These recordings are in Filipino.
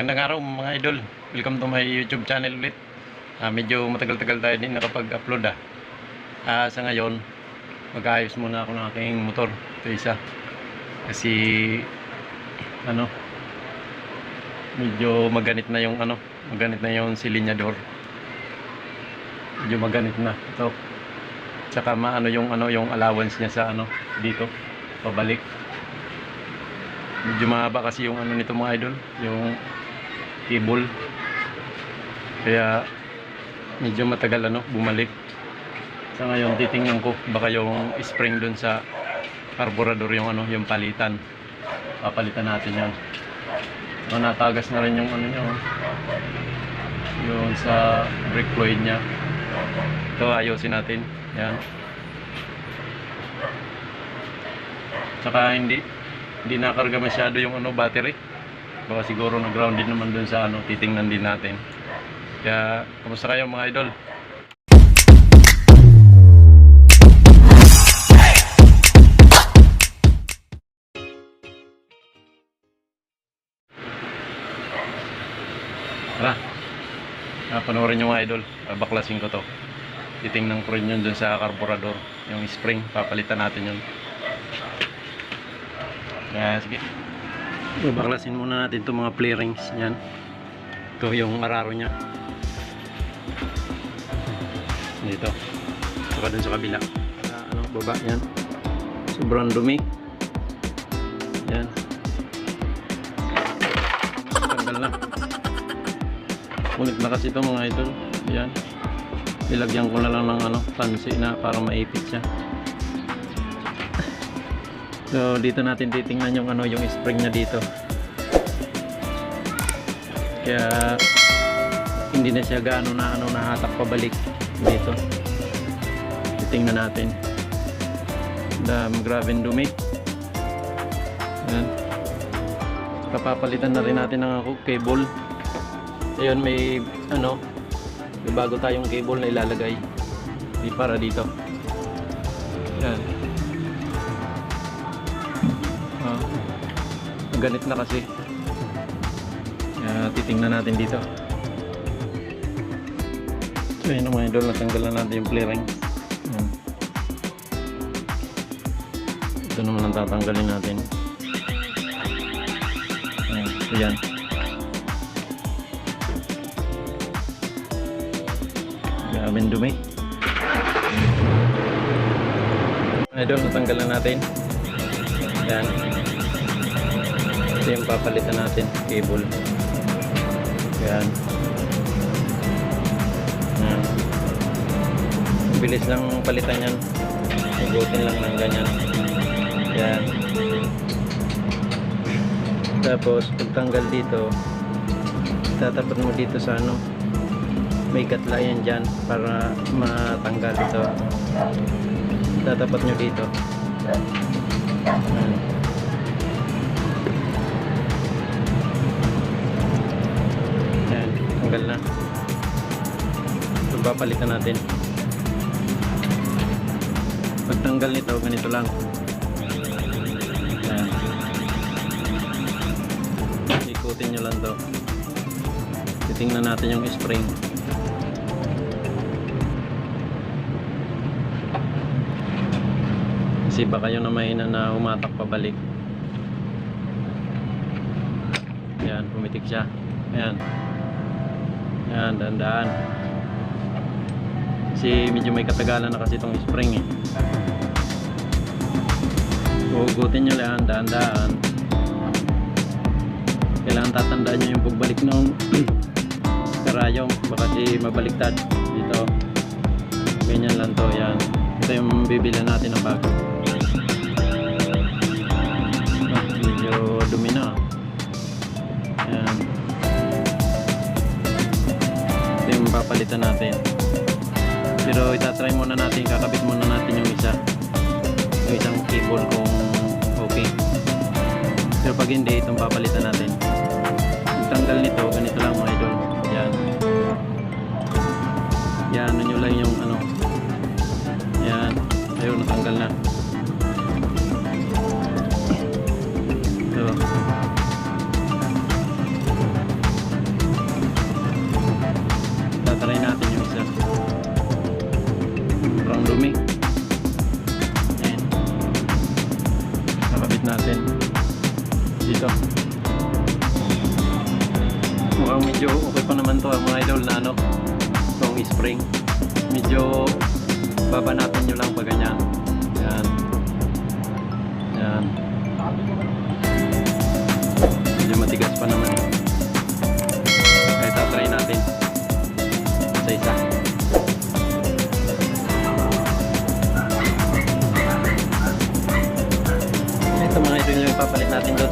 Magandang araw mga idol. Welcome to my YouTube channel ulit. Ah, medyo matagal-tagal tayo din nakapag-upload ah. Ah, sa ngayon, mag-ayos muna ako ng aking motor. Ito isa. Kasi ano medyo maganit na yung ano, maganit na yung silinyador. Medyo maganit na. Ito. Tsaka maano yung ano yung allowance niya sa ano dito pabalik medyo mahaba kasi yung ano nito mga idol yung cable. Kaya medyo matagal ano bumalik. Sa ngayon titingnan ko baka yung spring dun sa carburetor yung ano yung palitan. Papalitan natin yan so, natagas na rin yung ano niya oh. yung sa brake fluid niya. Ito ayusin natin. Yan. Tsaka hindi hindi nakarga masyado yung ano battery. Baka siguro na grounded naman dun sa ano, titingnan din natin. Kaya kamusta kayo mga idol? Tara. Ah, panoorin nyo mga idol. Baklasin ko to. Titingnan ko rin yun dun sa carburetor. Yung spring, papalitan natin yun. Kaya sige. Babaklasin muna natin itong mga play rings yan. Ito yung araro niya. Dito. Saka dun sa kabila. Sa ano, baba yan. Sobrang dumi. Yan. Tanggal na. Ngunit na kasi ito mga idol. Yan. Nilagyan ko na lang ng ano, tansi na para maipit siya. So dito natin titingnan yung ano yung spring niya dito. Kaya hindi na siya gaano na ano nahatak pabalik dito. Titingnan natin. Dam grabe dumi. Ayan. Kapapalitan na rin natin ng cable. Ayun may ano may bago tayong cable na ilalagay. Di para dito. Yan. Ganit na kasi. Kaya titingnan natin dito. So yun mga idol, natanggalan natin yung play ring. Yan. Ito naman ang tatanggalin natin. Yan. So yan. Grabe ang dumi. Idol, natanggalan natin. Yan. Ito yung papalitan natin, cable. Yan. Yan. Bilis lang palitan yan. Igutin lang ng ganyan. Yan. Tapos, pagtanggal dito, tatapat mo dito sa ano, may katlayan dyan para matanggal ito. Tatapat nyo dito. Yan. Yan, tanggal na. Pagpapalitan natin. Pagtanggal nito, ganito lang. Yan. Ikutin nyo lang to. Titingnan natin yung spring. Kasi baka yun na mahina na umatak pabalik. Yan, pumitik siya. Ayan. Ayan, dandaan. Kasi medyo may katagalan na kasi itong spring eh. Hugutin nyo lang, daan-daan. Kailangan tatandaan nyo yung pagbalik ng karayong. Baka si mabaliktad dito. Ganyan lang to, yan. Ito yung bibili natin ng bago. Ito yung papalitan natin. Pero itatry muna natin, kakabit muna natin yung isa. Yung isang cable kung okay. Pero pag hindi, itong papalitan natin. Tanggal nito, ganito lang mga idol. Yan. Yan, ano nyo lang yung ano. Yan. Ayun, natanggal na. dito. Mukhang medyo okay pa naman to ah, mga idol na ano, itong spring. Medyo babanapin nyo lang pa ganyan. Yan. Yan. Medyo matigas pa naman eh. Kahit try natin. Isa-isa. Ito mga idol yung papalit natin doon.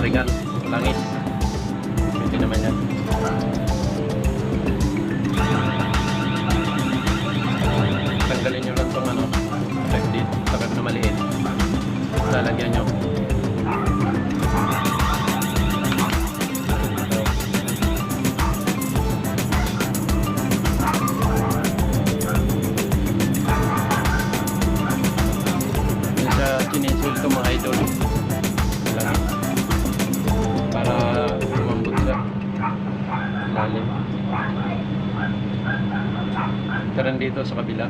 Lubrigan, langis. Pwede naman yan. Tanggalin nyo lang itong ano, effect dito, takag na maliit. Lalagyan nyo. Dito sa kabila.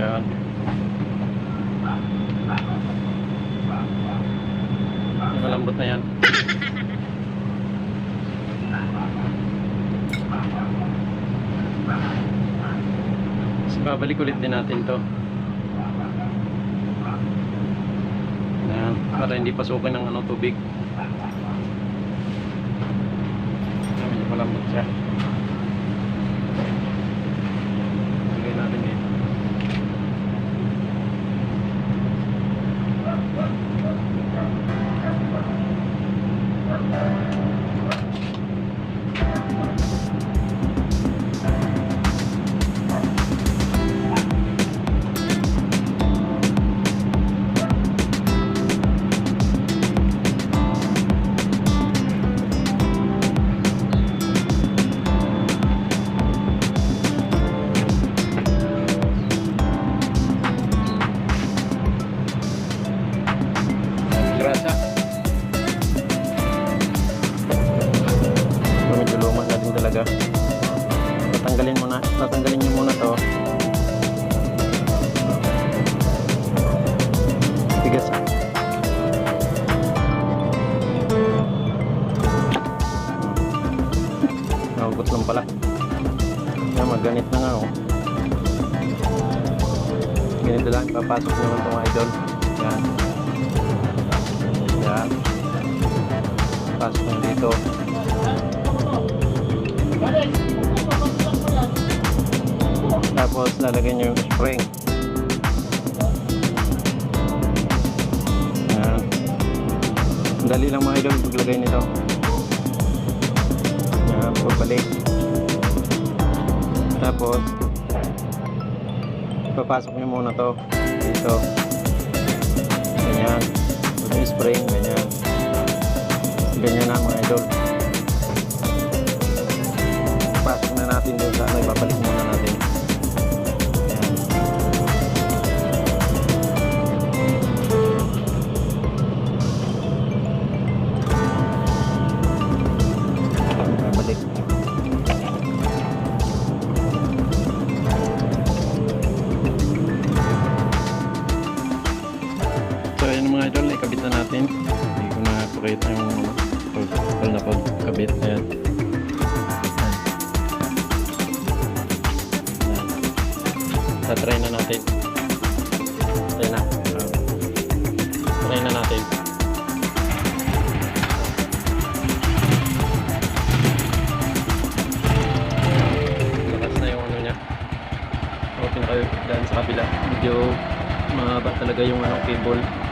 Yan. Malambot na yan. Tapos babalik ulit din natin to. Yan. Para hindi pasukin ng ano, tubig. Yan, medyo malambot siya. Naubot lang pala. Yan, magganit na nga oh. Ganito lang, papasok naman itong idol. Yan. Yan. Pasok na dito. Tapos lalagyan nyo yung spring. Yan. Dali lang mga idol paglagay nito. Yan, pagbalik. Tapos papasok nyo muna to dito. Ganyan. Yung spring, ganyan. Ganyan na mga idol. Pasok na natin doon sa ano, ibabalik muna Ayan. Tatry na natin. Try na. Try na natin. Lakas na yung ano niya. Open kayo dyan sa kabila. Medyo mahaba talaga yung ano, cable.